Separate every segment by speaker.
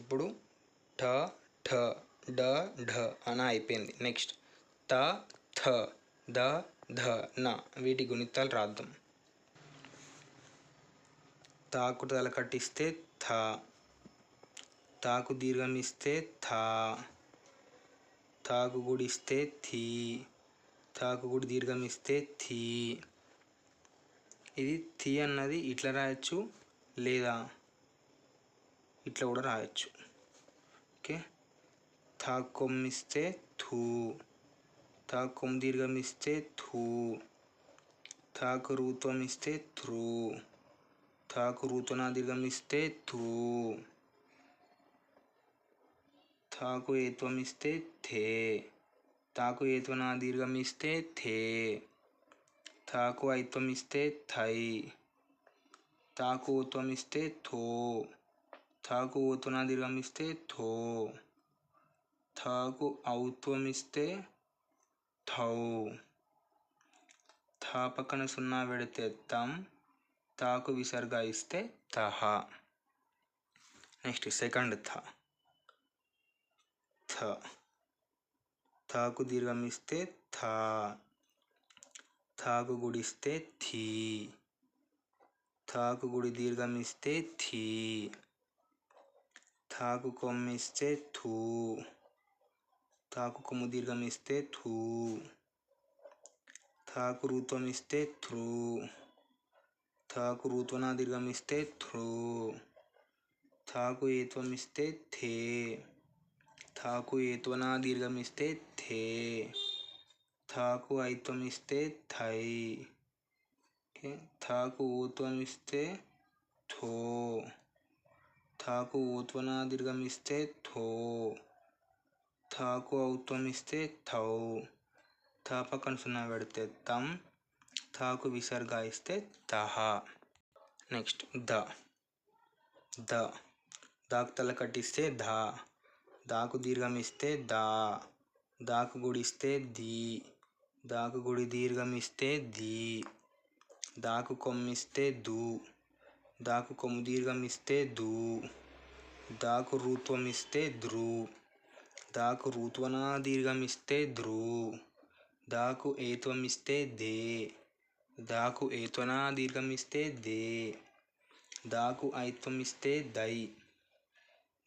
Speaker 1: ఇప్పుడు ఠ ఠ డ ఢ అన అయిపోయింది. నెక్స్ట్ త థ ద ధ న. వీటి గుణితాలు రాద్దాం. తాకు తల కట్టిస్తే థ. తాకు దీర్ఘం ఇస్తే థా. తాకు గుడిస్తే థీ. తాకు గుడి దీర్ఘం ఇస్తే థీ. ఇది థీ అన్నది ఇట్లా రాయొచ్చు లేదా? ఇట్లా కూడా రాయొచ్చు. ఓకే? థా కొమ్మిస్తే థూ. థా కొమ్ దీర్ఘం ఇస్తే థూ. తాకు రూత్వం ఇస్తే థ్రూ థాకు రూతన దీర్ఘం ఇస్తే థూ. తాకు ఏత్వం ఇస్తే థే. తాకు ఏత్వన దీర్ఘం ఇస్తే థే. తాకు ఐత్వం ఇస్తే థై. తాకు ఊత్వం ఇస్తే థో. థకు ఓతున దీర్ఘం ఇస్తే థో. థకు ఔత్వం ఇస్తే థౌ. థా పక్కన సున్నా పెడితే తం తాకు విసర్గ ఇస్తే తహ. నెక్స్ట్ సెకండ్ థ. థ. థాకు దీర్ఘం ఇస్తే థా. థాకు గుడిస్తే థీ. థాకు గుడి దీర్ఘం ఇస్తే థీ. తాకు కొమ్మిస్తే థూ. తాకు కొమ్ము దీర్ఘం ఇస్తే థూ. తాకు రూత్వం ఇస్తే థ్రూ. తాకు రూత్వనా దీర్ఘం ఇస్తే థ్రూ. తాకు ఏత్వం ఇస్తే థే. తాకు ఏత్వనా దీర్ఘం ఇస్తే థే. తాకు ఐత్వం ఇస్తే థై. ఓకే? థాకు ఊత్వం ఇస్తే థో. థాకు ఊత్వన దీర్ఘం ఇస్తే థో. థాకు ఔత్వం ఇస్తే థౌ. థా పక్కన పెడితే తం థాకు విసర్గ ఇస్తే తహ. నెక్స్ట్ ద. ద. దాకు తల కట్టిస్తే ధా. దాకు దీర్ఘం ఇస్తే దా దాకు గుడిస్తే దీ దాకు గుడి దీర్ఘం ఇస్తే దీ దాకు కొమ్మిస్తే దూ దాకు కొమ్ము దీర్ఘం ఇస్తే దూ దాకు రూత్వం ఇస్తే ధ్రు దాకు రూత్వనా దీర్ఘం ఇస్తే ధ్రు దాకు ఏత్వం ఇస్తే దే దాకు ఏత్వనా దీర్ఘం ఇస్తే దే దాకు ఐత్వం ఇస్తే దై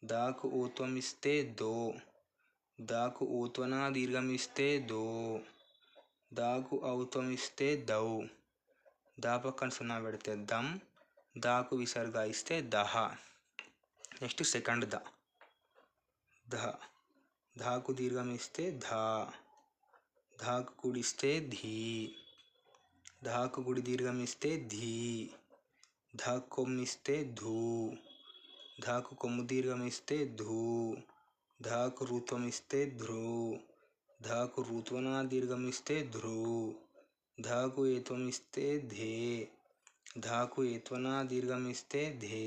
Speaker 1: దాకు ఊత్వం ఇస్తే దో దాకు ఓత్వనా దీర్ఘం ఇస్తే దో దాకు ఔత్వం ఇస్తే దౌ దాపక్కన సున్నా పెడితే దమ్. దాకు విసర్గ ఇస్తే దహ. నెక్స్ట్ సెకండ్ ద. ధ. ధాకు దీర్ఘం ఇస్తే ధా. ధాకు గుడిస్తే ధీ. ధాకు గుడి దీర్ఘం ఇస్తే ధీ. ధాకు కొమ్మిస్తే ధూ. ధాకు కొమ్ము దీర్ఘం ఇస్తే ధూ. ధాకు ఋత్వం ఇస్తే ధ్రు. ధాకు రూత్వన దీర్ఘం ఇస్తే ధ్రు. ధాకు ఏత్వం ఇస్తే ధే. ధాకు ఏత్వన దీర్ఘం ఇస్తే ధే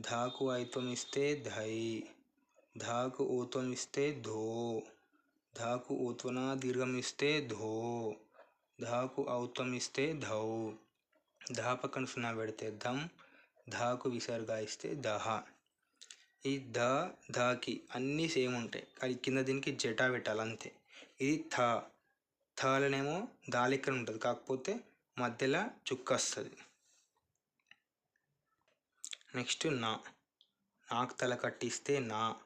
Speaker 1: ధాకు ఐత్వం ఇస్తే ధై ధాకు ఊత్వం ఇస్తే ధో ధాకు ఊత్వన దీర్ఘం ఇస్తే ధో ధాకు ఔత్వం ఇస్తే ధౌ. ధా పక్కన సున్నా పెడితే ధమ్ ధాకు విసర్గ ఇస్తే దహ. ఈ ధ ధాకి అన్నీ సేమ్ ఉంటాయి కానీ కింద దీనికి జటా పెట్టాలి అంతే ఇది థ థలనేమో దా ఉంటుంది కాకపోతే మధ్యలో చుక్క వస్తుంది. నెక్స్ట్ నా. నాకు తల కట్టిస్తే నా.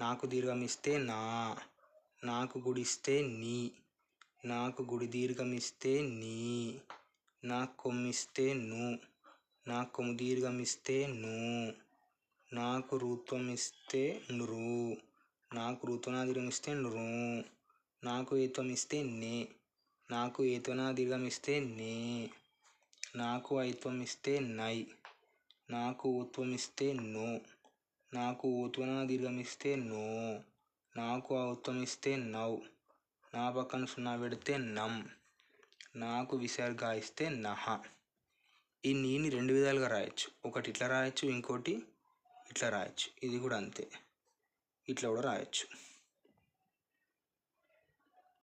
Speaker 1: నాకు దీర్ఘం ఇస్తే నా. నాకు గుడిస్తే నీ. నాకు గుడి దీర్ఘం ఇస్తే నీ. నాకు కొమ్మిస్తే ను. నాకు కొమ్ము దీర్ఘం ఇస్తే ను. నాకు రూత్వం ఇస్తే నృ నాకు ఋతునా నృ నాకు ఏత్వం ఇస్తే నే. నాకు ఏతనా దీర్ఘం ఇస్తే నే నాకు ఐత్వం ఇస్తే నై నాకు ఊత్వం ఇస్తే నో నాకు ఊత్వన దీర్ఘం ఇస్తే నో నాకు ఔత్వం ఇస్తే నవ్ నా పక్కన సున్నా పెడితే నమ్ నాకు విసర్గ ఇస్తే నహ. ఈ నీని రెండు విధాలుగా రాయొచ్చు. ఒకటి ఇట్లా రాయొచ్చు ఇంకోటి ఇట్లా రాయొచ్చు. ఇది కూడా అంతే. ఇట్లా కూడా రాయొచ్చు.